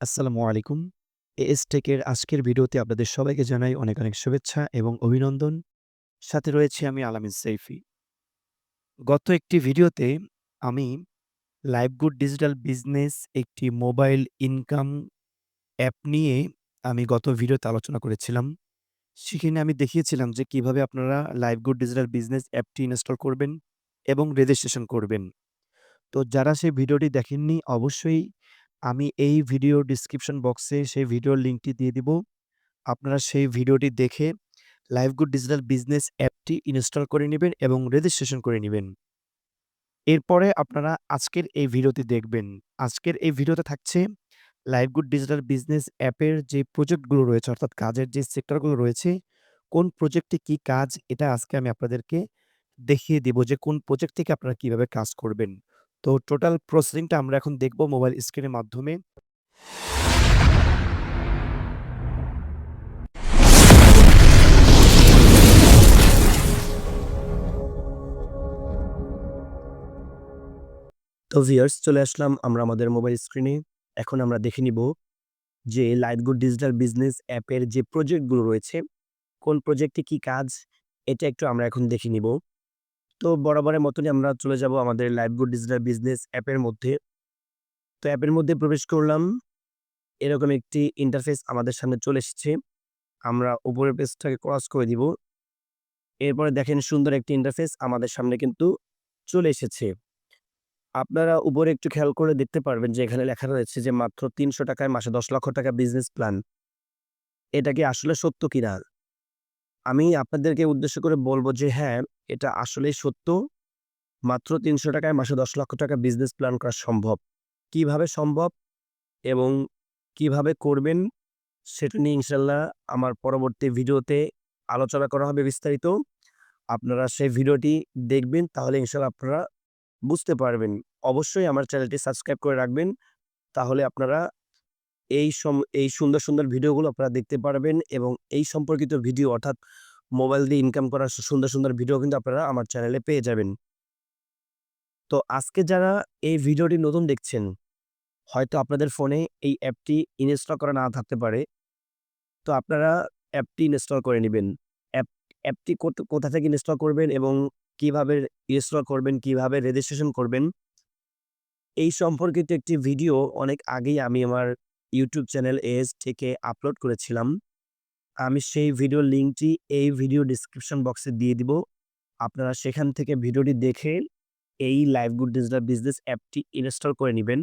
আসসালামু আলাইকুম। এএস টেকের আজকের ভিডিওতে আপনাদের সবাইকে জানাই অনেক, অনেক শুভেচ্ছা এবং অভিনন্দন। সাথে রয়েছি আমি আলামিন সেইফি। গত একটি ভিডিওতে আমি লাইভগুড ডিজিটাল বিজনেস একটি মোবাইল ইনকাম অ্যাপ নিয়ে আমি গত ভিডিওতে আলোচনা করেছিলাম। সেখানে আমি দেখিয়েছিলাম যে কীভাবে আপনারা লাইভগুড ডিজিটাল বিজনেস অ্যাপটি ইনস্টল করবেন এবং রেজিস্ট্রেশন করবেন। তো যারা সেই ভিডিওটি দেখেননি অবশ্যই আমি এই ভিডিও ডিসক্রিপশন বক্সে সেই ভিডিওর লিঙ্কটি দিয়ে দিব। আপনারা সেই ভিডিওটি দেখে লাইভগুড ডিজিটাল বিজনেস অ্যাপটি ইনস্টল করে নেবেন এবং রেজিস্ট্রেশন করে নেবেন এরপরে আপনারা আজকের এই ভিডিওটি দেখবেন। আজকের এই ভিডিওতে থাকছে লাইভগুড ডিজিটাল বিজনেস অ্যাপের যে প্রজেক্টগুলো রয়েছে অর্থাৎ কাজের যে সেক্টরগুলো রয়েছে, কোন প্রজেক্টে কি কাজ এটা আজকে আমি আপনাদেরকে দেখিয়ে দিব যে কোন প্রজেক্ট থেকে আপনারা কীভাবে কাজ করবেন। তো টোটাল প্রসেসিংটা আমরা এখন দেখব মোবাইল স্ক্রিনের মাধ্যমে। তো ভিউয়ার্স চলে আসলাম আমরা আমাদের মোবাইল স্ক্রিনে। এখন আমরা দেখে নিব যে লাইভগুড ডিজিটাল বিজনেস অ্যাপের যে প্রজেক্টগুলো রয়েছে, কোন প্রজেক্টে কি কাজ এটা একটু আমরা এখন দেখে নিব। তো বরাবরের মতনই আমরা চলে যাব আমাদের লাইভগুড ডিজিটাল বিজনেস অ্যাপের মধ্যে। তো অ্যাপের মধ্যে প্রবেশ করলাম। এরকম একটি ইন্টারফেস আমাদের সামনে চলে এসেছে। আমরা উপরের পেজটাকে ক্রস করে দিব। এরপরে দেখেন সুন্দর একটি ইন্টারফেস আমাদের সামনে কিন্তু চলে এসেছে। আপনারা উপরে একটু খেয়াল করে দেখতে পারবেন যে এখানে লেখা রয়েছে যে মাত্র তিনশো টাকায় মাসে দশ লক্ষ টাকা বিজনেস প্ল্যান। এটা কি আসলে সত্য কিনা? আমি আপনাদেরকে উদ্দেশ্য করে বলব যে হ্যাঁ, এটা আসলেই সত্য। মাত্র তিনশো টাকায় মাসে দশ লক্ষ টাকা বিজনেস প্ল্যান করা সম্ভব। কীভাবে সম্ভব এবং কীভাবে করবেন সেটা নিয়ে ইনশাল্লাহ আমার পরবর্তী ভিডিওতে আলোচনা করা হবে বিস্তারিত। আপনারা সেই ভিডিওটি দেখবেন তাহলে ইনশাল্লাহ আপনারা বুঝতে পারবেন। অবশ্যই আমার চ্যানেলটি সাবস্ক্রাইব করে রাখবেন। তাহলে আপনারা এই সম এই সুন্দর, সুন্দর ভিডিওগুলো আপনারা দেখতে পারবেন এবং এই সম্পর্কিত ভিডিও অর্থাৎ মোবাইল দিয়ে ইনকাম করার সুন্দর, সুন্দর ভিডিও কিন্তু আপনারা আমার চ্যানেলে পেয়ে যাবেন। তো আজকে যারা এই ভিডিওটি নতুন দেখছেন, হয়তো আপনাদের ফোনে এই অ্যাপটি ইনস্টল করা না থাকতে পারে। তো আপনারা অ্যাপটি ইনস্টল করে নেবেন অ্যাপ অ্যাপটি কোথ থেকে ইনস্টল করবেন এবং কীভাবে ইনস্টল করবেন, কীভাবে রেজিস্ট্রেশন করবেন এই সম্পর্কিত একটি ভিডিও অনেক আগেই আমি আমার ইউটিউব চ্যানেল এজ থেকে আপলোড করেছিলাম। আমি সেই ভিডিও লিঙ্কটি এই ভিডিও ডেসক্রিপশন বক্সে দিয়ে দিব। আপনারা সেখান থেকে ভিডিওটি দেখে এই লাইভগুড ডিজিটাল বিজনেস অ্যাপটি ইনস্টল করে নেবেন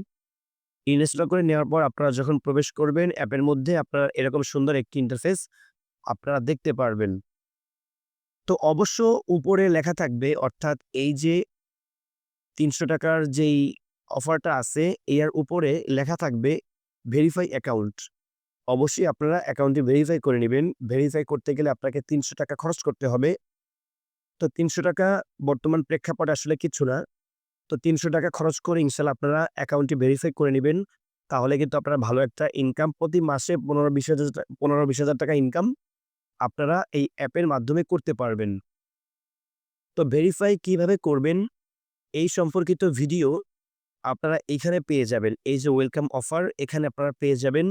ইনস্টল করে নেওয়ার পর আপনারা যখন প্রবেশ করবেন, অ্যাপের মধ্যে আপনারা এরকম সুন্দর একটি ইন্টারফেস আপনারা দেখতে পারবেন। তো অবশ্য উপরে লেখা থাকবে, অর্থাৎ এই যে তিনশো টাকার যেই অফারটা আছে, এর উপরে লেখা থাকবে ভেরিফাই অ্যাকাউন্ট। অবশ্যই আপনারা অ্যাকাউন্টটি ভেরিফাই করে নিবেন। ভেরিফাই করতে গেলে আপনাকে ৳৩০০ খরচ করতে হবে। তো ৳৩০০ বর্তমান প্রেক্ষাপটে আসলে কিছু না। তো ৳৩০০ খরচ করে ইনশাল আপনারা অ্যাকাউন্টটি ভেরিফাই করে নেবেন তাহলে কিন্তু আপনারা ভালো একটা ইনকাম প্রতি মাসে ১৫-২০ হাজার টা ১৫-২০ হাজার টাকা ইনকাম আপনারা এই অ্যাপের মাধ্যমে করতে পারবেন। তো ভেরিফাই কীভাবে করবেন এই সম্পর্কিত ভিডিও আপনারা এইখানে পেয়ে যাবেন। এই যে ওয়েলকাম অফার এখানে আপনারা পেয়ে যাবেন।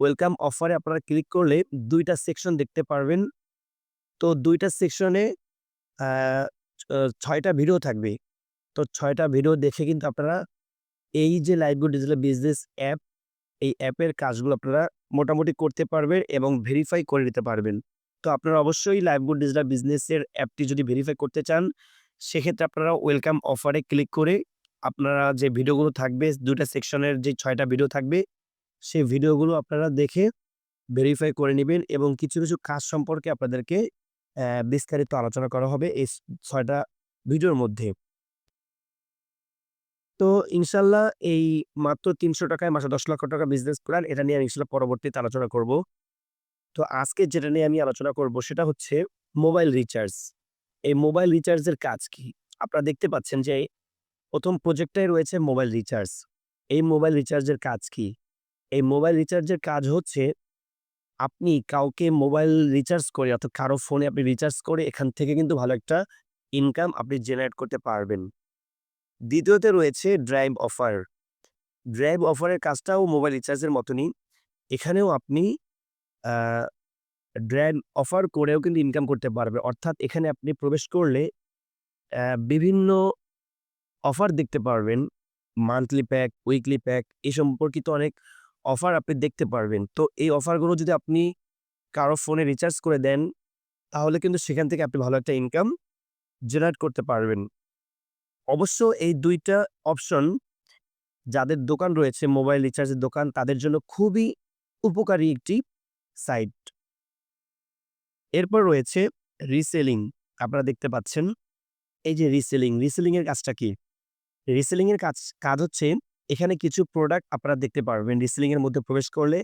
ওয়েলকাম অফারে আপনারা ক্লিক করলে দুইটা সেকশন দেখতে পারবেন। তো দুইটা সেকশনে আ ছ ৬ টা ভিডিও থাকবে। তো ছয়টা ভিডিও দেখে কিন্তু আপনারা এই যে লাইভগুড ডিজিটাল বিজনেস অ্যাপ, এই অ্যাপের কাজগুলো আপনারা মোটামুটি করতে পারবেন এবং ভেরিফাই করে নিতে পারবেন। তো আপনারা অবশ্যই লাইভগুড ডিজিটাল বিজনেসের অ্যাপটি যদি ভেরিফাই করতে চান, সেক্ষেত্রে আপনারা ওয়েলকাম অফারে ক্লিক করে আপনারা যে ভিডিওগুলো থাকবে দুটা সেকশনের যে ছয়টা ভিডিও থাকবে, সেই ভিডিওগুলো আপনারা দেখে ভেরিফাই করে নিবেন এবং কিছু, কিছু কাজ সম্পর্কে আপনাদেরকে বিস্তারিত আলোচনা করা হবে এই স ৬ টা ভিডিওর মধ্যে। তো ইনশাল্লাহ এই মাত্র তিনশো টাকায় মাসে দশ লক্ষ টাকা বিজনেস প্ল্যান এটা নিয়ে আমি ইনশাআল্লাহ পরবর্তীতে আলোচনা করব। তো আজকে যেটা নিয়ে আমি আলোচনা করব সেটা হচ্ছে মোবাইল রিচার্জ। এই মোবাইল রিচার্জের কাজ কি? আপনারা দেখতে পাচ্ছেন যে ১ম প্রজেক্টটাই রয়েছে মোবাইল রিচার্জ। এই মোবাইল রিচার্জের কাজ কি? এই মোবাইল রিচার্জের কাজ হচ্ছে আপনি কাউকে মোবাইল রিচার্জ করে অর্থাৎ কারও ফোনে আপনি রিচার্জ করে এখান থেকে কিন্তু ভালো একটা ইনকাম আপনি জেনারেট করতে পারবেন। দ্বিতীয়তে রয়েছে ড্রাইভ অফার। ড্রাইভ অফারের কাজটাও মোবাইল রিচার্জের মতনই। এখানেও আপনি ড্রাইভ অফার করেও কিন্তু ইনকাম করতে পারবে। অর্থাৎ এখানে আপনি প্রবেশ করলে বিভিন্ন অফার দেখতে পারবেন। মান্থলি প্যাক, উইকলি প্যাক এই সম্পর্কিত অনেক অফার আপনি দেখতে পারবেন। তো এই অফারগুলো যদি আপনি কারও ফোনে রিচার্জ করে দেন, তাহলে কিন্তু সেখান থেকে আপনি ভালো একটা ইনকাম জেনারেট করতে পারবেন। অবশ্য এই দুইটা অপশন যাদের দোকান রয়েছে মোবাইল রিচার্জের দোকান তাদের জন্য খুবই উপকারী একটি সাইট। এরপর রয়েছে রিসেলিং। আপনারা দেখতে পাচ্ছেন। এই যে রিসেলিং, রিসেলিংয়ের কাজটা কি? রিসেলিং এর কাজ কাজ হচ্ছে এখানে কিছু প্রোডাক্ট আপনারা দেখতে পারবেন। রিসেলিং এর মধ্যে প্রবেশ করলে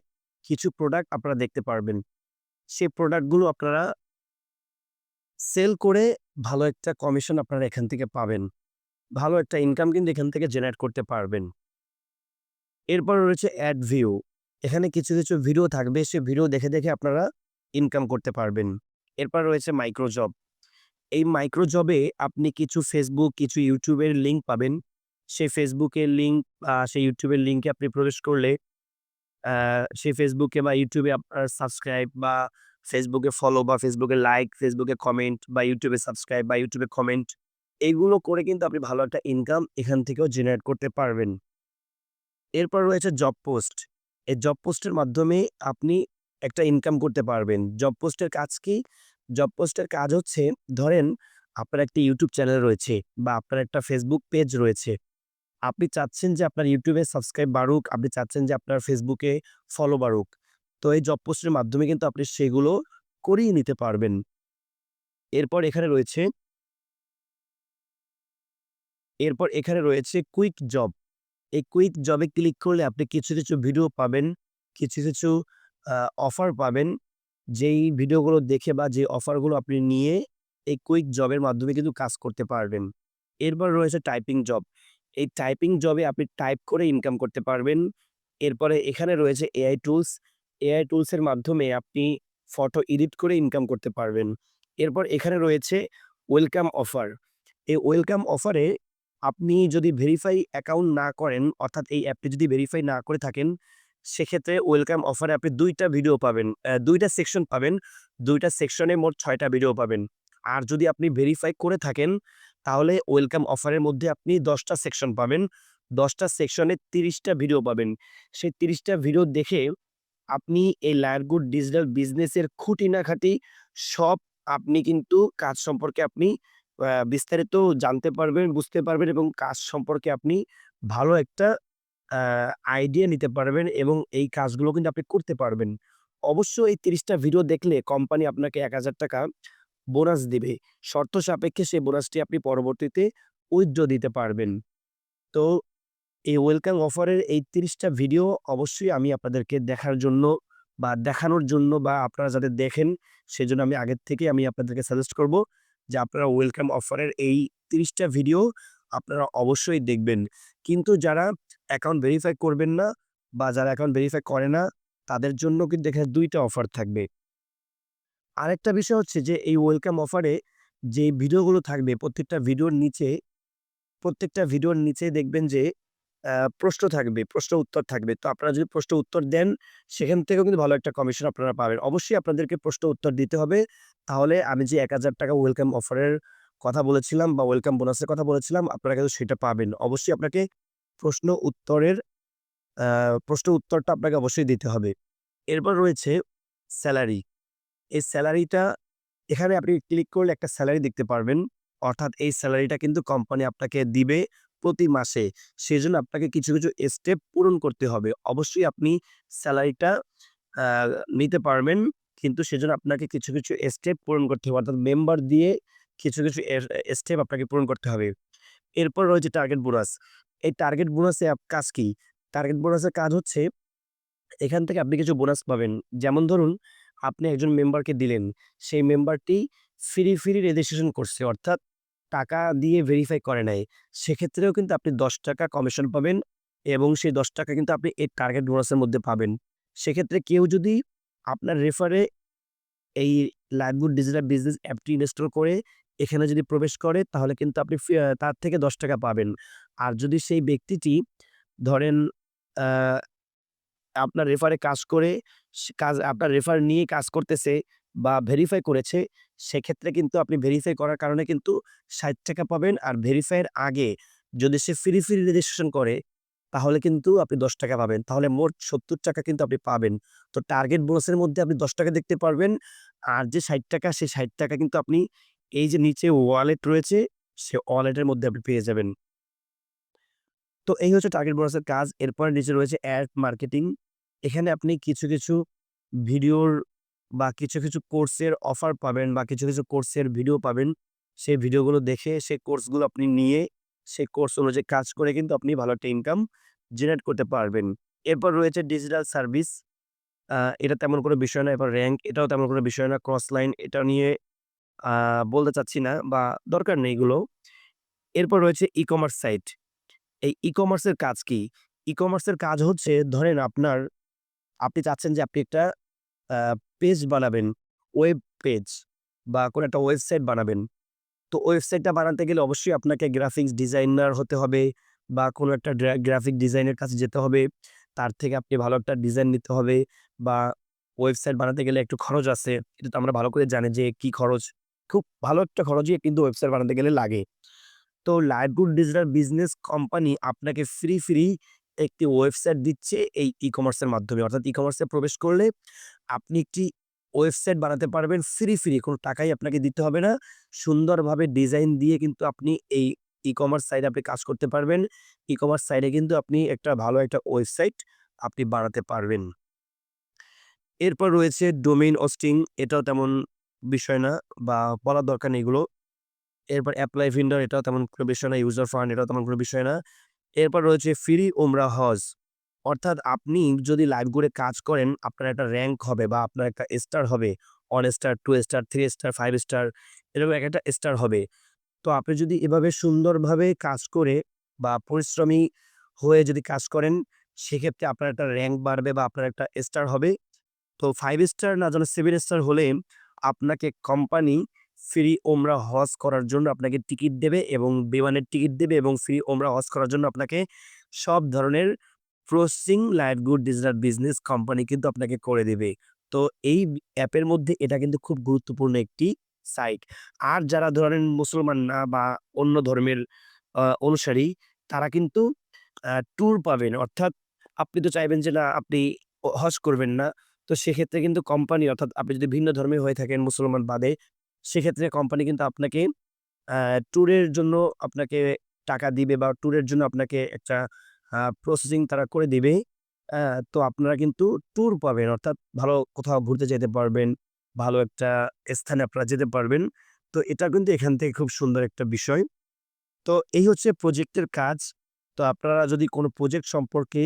কিছু প্রোডাক্ট আপনারা দেখতে পারবেন। সেই প্রোডাক্টগুলো আপনারা সেল করে ভালো একটা কমিশন আপনারা এখান থেকে পাবেন। ভালো একটা ইনকাম কিন্তু এখান থেকে জেনারেট করতে পারবেন। এরপর রয়েছে অ্যাড ভিউ। এখানে কিছু, কিছু ভিডিও থাকবে সে ভিডিও দেখে, দেখে আপনারা ইনকাম করতে পারবেন। এরপর রয়েছে মাইক্রো জব। এই মাইক্রো জবে আপনি কিছু ফেসবুক কিছু ইউটিউবের লিঙ্ক পাবেন। সেই এর লিঙ্ক আ সেই ইউটিউবের লিঙ্কে আপনি প্রবেশ করলে সেই এ বা ইউটিউবে আপনার সাবস্ক্রাইব বা ফেসবুকে ফলো বা ফেসবুকে লাইক, ফেসবুকে কমেন্ট বা ইউটিউবে সাবস্ক্রাইব বা ইউটিউবে কমেন্ট এগুলো করে কিন্তু আপনি ভালো একটা ইনকাম এখান থেকেও জেনারেট করতে পারবেন। এরপর রয়েছে জব পোস্ট। এই জব পোস্টের মাধ্যমে আপনি একটা ইনকাম করতে পারবেন। জব পোস্টের কাজ কি? জব পোস্টের কাজ হচ্ছে ধরেন আপনার একটি ইউটিউব চ্যানেল রয়েছে বা আপনার একটা ফেসবুক পেজ রয়েছে। আপনি চাচ্ছেন যে আপনার ইউটিউবে সাবস্ক্রাইব বাড়ুক, আপনি চাচ্ছেন যে আপনার ফেসবুকে ফলো বাড়ুক। তো এই জব পোস্টের মাধ্যমে কিন্তু আপনি সেগুলো করিয়ে নিতে পারবেন। এরপর এখানে রয়েছে এরপর এখানে রয়েছে কুইক জব। এই কুইক জবে ক্লিক করলে আপনি কিছু, কিছু ভিডিও পাবেন, কিছু, কিছু অফার পাবেন। যেই ভিডিওগুলো দেখে বা যে অফারগুলো আপনি নিয়ে এই কুইক জবের মাধ্যমে কিন্তু কাজ করতে পারবেন। এরপর রয়েছে টাইপিং জব। এই টাইপিং জবে আপনি টাইপ করে ইনকাম করতে পারবেন। এরপরে এখানে রয়েছে এআই টুলস। এআই টুলসের মাধ্যমে আপনি ফটো এডিট করে ইনকাম করতে পারবেন। এরপর এখানে রয়েছে ওয়েলকাম অফার। এই ওয়েলকাম অফারে আপনি যদি ভেরিফাই অ্যাকাউন্ট না করেন অর্থাৎ এই অ্যাপটি যদি ভেরিফাই না করে থাকেন, সেক্ষেত্রে ওয়েলকাম অফারে আপনি দুইটা ভিডিও পাবেন। দুইটা সেকশন পাবেন। দুইটা সেকশনে মোট ছয়টা ভিডিও পাবেন। আর যদি আপনি ভেরিফাই করে থাকেন, তাহলে ওয়েলকাম অফারের মধ্যে আপনি দশটা সেকশন পাবেন। ১০ টা সেকশনে ৩০ টা ভিডিও পাবেন। সেই তিরিশটা ভিডিও দেখে আপনি এই লায়ারগুড ডিজিটাল বিজনেসের খুঁটি-নাখাটি সব আপনি কিন্তু কাজ সম্পর্কে আপনি বিস্তারিত জানতে পারবেন, বুঝতে পারবেন এবং কাজ সম্পর্কে আপনি ভালো একটা আইডিয়া নিতে পারবেন এবং এই কাজগুলো কিন্তু আপনি করতে পারবেন। অবশ্য এই তিরিশটা ভিডিও দেখলে কোম্পানি আপনাকে ৳১,০০০ বোনাস দিবে। শর্ত সাপেক্ষে সেই বোনাসটি আপনি পরবর্তীতে উইথড্র দিতে পারবেন। তো এই ওয়েলকাম অফারের এই তিরিশটা ভিডিও অবশ্যই আমি আপনাদেরকে দেখার জন্য বা দেখানোর জন্য বা আপনারা যাতে দেখেন সেজন্য আমি আগের থেকেই আমি আপনাদেরকে সাজেস্ট করব যে আপনারা ওয়েলকাম অফারের এই তিরিশটা ভিডিও আপনারা অবশ্যই দেখবেন। কিন্তু যারা অ্যাকাউন্ট ভেরিফাই করবেন না বা যারা অ্যাকাউন্ট ভেরিফাই করে না তাদের জন্য কিন্তু এখানে ২ টা অফার থাকবে। আরেকটা বিষয় হচ্ছে যে এই ওয়েলকাম অফারে যে ভিডিওগুলো থাকবে প্রত্যেকটা ভিডিওর নিচে প্রত্যেকটা ভিডিওর নিচে দেখবেন যে প্রশ্ন থাকবে, প্রশ্ন উত্তর থাকবে। তো আপনারা যদি প্রশ্ন উত্তর দেন সেখান থেকেও কিন্তু ভালো একটা কমিশন আপনারা পাবেন। অবশ্যই আপনাদেরকে প্রশ্ন উত্তর দিতে হবে। তাহলে আমি যে ৳১,০০০ ওয়েলকাম অফারের কথা বলেছিলাম বা ওয়েলকাম বোনাসের কথা বলেছিলাম আপনারা কিন্তু সেটা পাবেন। অবশ্যই আপনাকে প্রশ্ন উত্তরের প্রশ্ন উত্তরটা আপনাকে অবশ্যই দিতে হবে। এরপর রয়েছে সেলারি। এই স্যালারিটা এখানে আপনি ক্লিক করলে একটা স্যালারি দেখতে পারবেন। অর্থাৎ এই স্যালারিটা কিন্তু কোম্পানি আপনাকে দিবে প্রতি মাসে। সেজন্য আপনাকে কিছু, কিছু স্টেপ পূরণ করতে হবে। অবশ্যই আপনি স্যালারিটা নিতে পারবেন। কিন্তু সেজন্য আপনাকে কিছু, কিছু স্টেপ পূরণ করতে হবে। অর্থাৎ মেম্বার দিয়ে কিছু, কিছু স্টেপ আপনাকে পূরণ করতে হবে। এরপর রয়েছে টার্গেট বোনাস। এই টার্গেট বোনাসে কাজ কি? টার্গেট বোনাসের কাজ হচ্ছে এখান থেকে আপনি কিছু বোনাস পাবেন। যেমন ধরুন আপনি একজন মেম্বারকে দিলেন। সেই মেম্বারটি ফ্রি, ফ্রি রেজিস্ট্রেশন করছে। অর্থাৎ টাকা দিয়ে ভেরিফাই করে নাই। সেক্ষেত্রেও কিন্তু আপনি ৳১০ কমিশন পাবেন এবং সেই ৳১০ কিন্তু আপনি এই টার্গেট বোনাসের মধ্যে পাবেন। সেক্ষেত্রে কেউ যদি আপনার রেফারে এই লাইভগুড ডিজিটাল বিজনেস অ্যাপটি ইনস্টল করে এখানে যদি প্রবেশ করে তাহলে কিন্তু আপনি তার থেকে ৳১০ পাবেন। আর যদি সেই ব্যক্তিটি ধরেন আপনার রেফারে কাজ করে কাজ আপনার রেফার নিয়ে কাজ করতেছে বা ভেরিফাই করেছে, সেক্ষেত্রে কিন্তু আপনি ভেরিফাই করার কারণে কিন্তু ৳৬০ পাবেন। আর ভেরিফাইয়ের আগে যদি সে ফ্রি, ফ্রি রেজিস্ট্রেশন করে, তাহলে কিন্তু আপনি ৳১০ পাবেন। তাহলে মোট ৳৭০ কিন্তু আপনি পাবেন। তো টার্গেট বোনাসের মধ্যে আপনি ৳১০ দেখতে পারবেন। আর যে ৳৬০ সেই ৳৬০ কিন্তু আপনি এই যে নিচে ওয়ালেট রয়েছে, সে ওয়ালেটের মধ্যে আপনি পেয়ে যাবেন। তো এই হচ্ছে টার্গেট বোনাসের কাজ। এরপরে নিচে রয়েছে অ্যাড মার্কেটিং। এখানে আপনি কিছু, কিছু ভিডিওর বা কিছু, কিছু কোর্সের অফার পাবেন বা কিছু, কিছু কোর্সের ভিডিও পাবেন। সেই ভিডিওগুলো দেখে সেই কোর্সগুলো আপনি নিয়ে সেই কোর্স অনুযায়ী কাজ করে কিন্তু আপনি ভালো একটা ইনকাম জেনারেট করতে পারবেন। এরপর রয়েছে ডিজিটাল সার্ভিস। এটা তেমন কোনো বিষয় না। এরপর র্যাঙ্ক এটাও তেমন কোনো বিষয় না। ক্রস লাইন এটা নিয়ে বলতে চাচ্ছি না বা দরকার নেই এগুলো। এরপর রয়েছে ই-কমার্স সাইট। এই ই-কমার্সের কাজ কি? ই-কমার্সের কাজ হচ্ছে ধরেন আপনার আপনি চাচ্ছেন যে আপনি একটা পেজ বানাবেন, ওয়েব পেজ বা কোনো একটা ওয়েবসাইট বানাবেন। তো ওয়েবসাইটটা বানাতে গেলে অবশ্যই আপনাকে গ্রাফিক্স ডিজাইনার হতে হবে বা কোনো একটা গ্রাফিক ডিজাইনের কাছে যেতে হবে। তার থেকে আপনি ভালো একটা ডিজাইন নিতে হবে বা ওয়েবসাইট বানাতে গেলে একটু খরচ আছে। এটা তো আমরা ভালো করে জানি যে কি খরচ। খুব ভালো একটা খরচই কিন্তু ওয়েবসাইট বানাতে গেলে লাগে। তো লাইভগুড ডিজিটাল বিজনেস কোম্পানি আপনাকে ফ্রি, ফ্রি একটি ওয়েবসাইট দিচ্ছে এই ই-কমার্সের মাধ্যমে। অর্থাৎ ই-কমার্সে প্রবেশ করলে আপনি একটি ওয়েবসাইট বানাতে পারবেন ফ্রি, ফ্রি কোনো টাকাই আপনাকে দিতে হবে না। সুন্দরভাবে ডিজাইন দিয়ে কিন্তু আপনি এই ই-কমার্স সাইটে আপনি কাজ করতে পারবেন। ই-কমার্স সাইটে কিন্তু আপনি একটা ভালো একটা ওয়েবসাইট আপনি বানাতে পারবেন। এরপর রয়েছে ডোমেইন হোস্টিং এটাও তেমন বিষয় না বা বলার দরকার নেই এগুলো। এরপর অ্যাপ্লাই ভেন্ডর এটাও তেমন কোনো বিষয় না। ইউজার ফান্ড এটাও তেমন কোনো বিষয় না। এরপর রয়েছে ফ্রি ওমরা হজ। অর্থাৎ আপনি যদি লাইভগুডে কাজ করেন, আপনার একটা র্যাঙ্ক হবে বা আপনার একটা স্টার হবে। One star, two star, three star, five star এরকম এক একটা স্টার হবে। তো আপনি যদি এভাবে সুন্দরভাবে কাজ করে বা পরিশ্রমী হয়ে যদি কাজ করেন, সেক্ষেত্রে আপনার একটা র্যাঙ্ক বাড়বে বা আপনার একটা স্টার হবে। তো ফাইভ স্টার না যেন 7 স্টার হলে আপনাকে কোম্পানি ফ্রি ওমরা হজ করার জন্য আপনাকে টিকিট দেবে এবং বিমানের টিকিট দেবে এবং ফ্রি ওমরা হজ করার জন্য আপনাকে সব ধরনের processing LiveGood digital business company কিন্তু আপনাকে করে দেবে তো এই অ্যাপের মধ্যে এটা কিন্তু খুব গুরুত্বপূর্ণ একটি সাইট। আর যারা ধরেন মুসলমান না বা অন্য ধর্মের অনুসারী তারা কিন্তু ট্যুর পাবেন। অর্থাৎ আপনি তো চাইবেন যে না আপনি হজ করবেন না। তো সেক্ষেত্রে কিন্তু কোম্পানি অর্থাৎ আপনি যদি ভিন্ন ধর্মীয় হয়ে থাকেন মুসলমান বাদে, সেক্ষেত্রে কোম্পানি কিন্তু আপনাকে ট্যুরের জন্য আপনাকে টাকা দিবে বা ট্যুরের জন্য আপনাকে একটা প্রসেসিং তারা করে দিবে। তো আপনারা কিন্তু ট্যুর পাবেন। অর্থাৎ ভালো কোথাও ঘুরতে যেতে পারবেন। ভালো একটা স্থানে আপনারা যেতে পারবেন। তো এটা কিন্তু এখান থেকে খুব সুন্দর একটা বিষয়। তো এই হচ্ছে প্রজেক্টের কাজ। তো আপনারা যদি কোনো প্রজেক্ট সম্পর্কে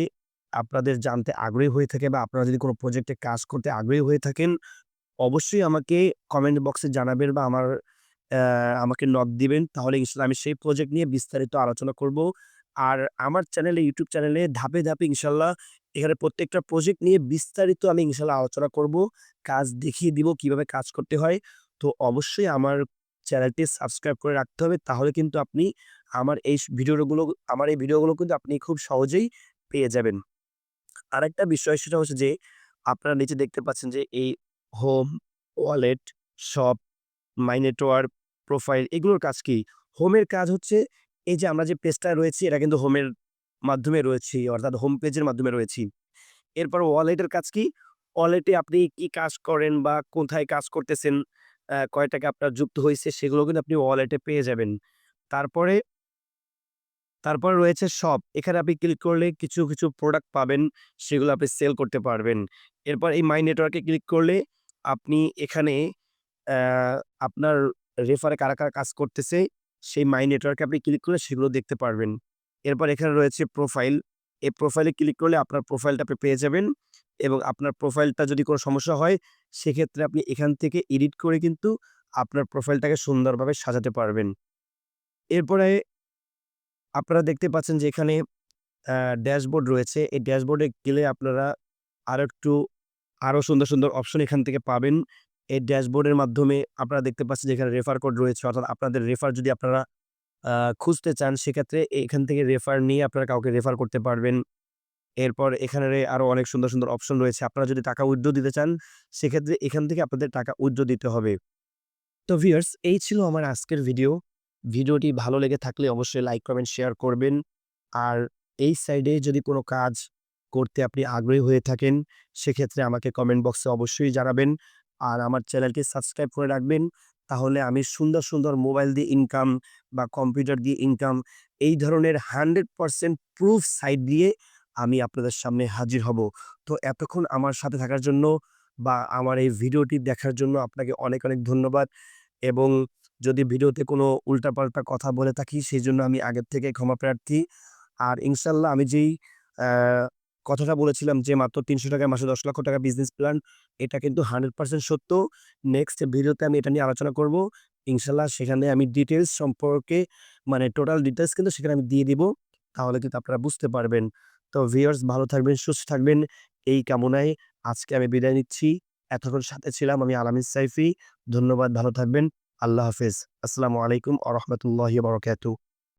আপনাদের জানতে আগ্রহী হয়ে থাকে বা আপনারা যদি কোনো প্রজেক্টে কাজ করতে আগ্রহী হয়ে থাকেন, অবশ্যই আমাকে কমেন্ট বক্সে জানাবেন বা আমার আমাকে নক দিবেন। তাহলে ইনশাল্লাহ আমি সেই প্রজেক্ট নিয়ে বিস্তারিত আলোচনা করব। আর আমার চ্যানেলে ইউটিউব চ্যানেলে ধাপে, ধাপে ইনশাল্লাহ এখানে প্রত্যেকটা প্রজেক্ট নিয়ে বিস্তারিত আমি ইনশাল্লাহ আলোচনা করব। কাজ দেখিয়ে দিব কীভাবে কাজ করতে হয়। তো অবশ্যই আমার চ্যানেলটি সাবস্ক্রাইব করে রাখতে হবে। তাহলে কিন্তু আপনি আমার এই ভিডিওগুলো আমার এই ভিডিওগুলো কিন্তু আপনি খুব সহজেই পেয়ে যাবেন। আরেকটা বিষয় সেটা হচ্ছে যে আপনারা নিচে দেখতে পাচ্ছেন যে এই home, wallet, shop, my network, profile এগুলোর কাজ কি? হোমের কাজ হচ্ছে এই যে আমরা যে পেজটায় রয়েছি এটা কিন্তু হোমের মাধ্যমে রয়েছি অর্থাৎ হোম পেজের মাধ্যমে রয়েছি। এরপর ওয়ালেটের কাজ কি? ওয়ালেটে আপনি কি কাজ করেন বা কোথায় কাজ করতেছেন, কয় টাকা আপনার যুক্ত হয়েছে সেগুলো কিন্তু আপনি ওয়ালেটে পেয়ে যাবেন। তারপরে তারপরে রয়েছে শপ। এখানে আপনি ক্লিক করলে কিছু, কিছু প্রোডাক্ট পাবেন। সেগুলো আপনি সেল করতে পারবেন। এরপর এই মাই নেটওয়ার্কে ক্লিক করলে আপনি এখানে আপনার রেফারে কারা, কারা কাজ করতেছে সেই মাই নেটওয়ার্কে আপনি ক্লিক করলে সেগুলো দেখতে পারবেন। এরপর এখানে রয়েছে প্রোফাইল। এই প্রোফাইলে ক্লিক করলে আপনার প্রোফাইলটা আপনি পেয়ে যাবেন এবং আপনার প্রোফাইলটা যদি কোনো সমস্যা হয় সেক্ষেত্রে আপনি এখান থেকে এডিট করে কিন্তু আপনার প্রোফাইলটাকে সুন্দরভাবে সাজাতে পারবেন। এরপরে আপনারা দেখতে পাচ্ছেন যে এখানে ড্যাশবোর্ড রয়েছে। এই ড্যাশবোর্ডে গেলে আপনারা আরেকটু আরও সুন্দর, সুন্দর অপশন এখান থেকে পাবেন। এই ড্যাশবোর্ডের মাধ্যমে আপনারা দেখতে পাচ্ছেন যে এখানে রেফার কোড রয়েছে। অর্থাৎ আপনাদের রেফার যদি আপনারা খুঁজতে চান সেক্ষেত্রে এখান থেকে রেফার নিয়ে আপনারা কাউকে রেফার করতে পারবেন। এরপর এখানে আরও অনেক সুন্দর, সুন্দর অপশন রয়েছে। আপনারা যদি টাকা উইথড্র দিতে চান, সেক্ষেত্রে এখান থেকে আপনাদের টাকা উইথড্র দিতে হবে। তো ভিউয়ার্স এই ছিল আমার আজকের ভিডিও। ভিডিওটি ভালো লেগে থাকলে অবশ্যই লাইক, কমেন্ট, শেয়ার করবেন। আর এই সাইডে যদি কোনো কাজ করতে আপনি আগ্রহী হয়ে থাকেন, সেক্ষেত্রে আমাকে কমেন্ট বক্সে অবশ্যই জানাবেন। আর আমার চ্যানেলটি সাবস্ক্রাইব করে রাখবেন। তাহলে আমি সুন্দর, সুন্দর মোবাইল দিয়ে ইনকাম বা কম্পিউটার দিয়ে ইনকাম এই ধরনের 100% প্রুফ সাইট দিয়ে আমি আপনাদের সামনে হাজির হব। তো এতক্ষণ আমার সাথে থাকার জন্য বা আমার এই ভিডিওটি দেখার জন্য আপনাকে অনেক, অনেক ধন্যবাদ। এবং যদি ভিডিওতে কোনো উল্টাপাল্টা কথা বলে থাকি সেই জন্য আমি আগের থেকে ক্ষমা প্রার্থী। আর ইনশাল্লাহ আমি যেই কথাটা বলেছিলাম যে মাত্র ৳৩০০ মাসে দশ লক্ষ টাকা বিজনেস প্ল্যান এটা কিন্তু 100% সত্য। নেক্সট ভিডিওতে আমি এটা নিয়ে আলোচনা করব। ইনশাআল্লাহ সেখানে আমি ডিটেলস সম্পর্কে মানে টোটাল ডিটেলস কিন্তু সেখানে আমি দিয়ে দিব। তাহলে কিন্তু আপনারা বুঝতে পারবেন। তো ভিউয়ার্স ভালো থাকবেন, সুস্থ থাকবেন এই কামনায় আজকে আমি বিদায় নিচ্ছি। এতক্ষণ সাথে ছিলাম আমি আলামিন সাইফি। ধন্যবাদ, ভালো থাকবেন। আল্লাহ হাফেজ। আসসালামু আলাইকুম ওয়া রাহমাতুল্লাহি ওয়া বারাকাতুহু।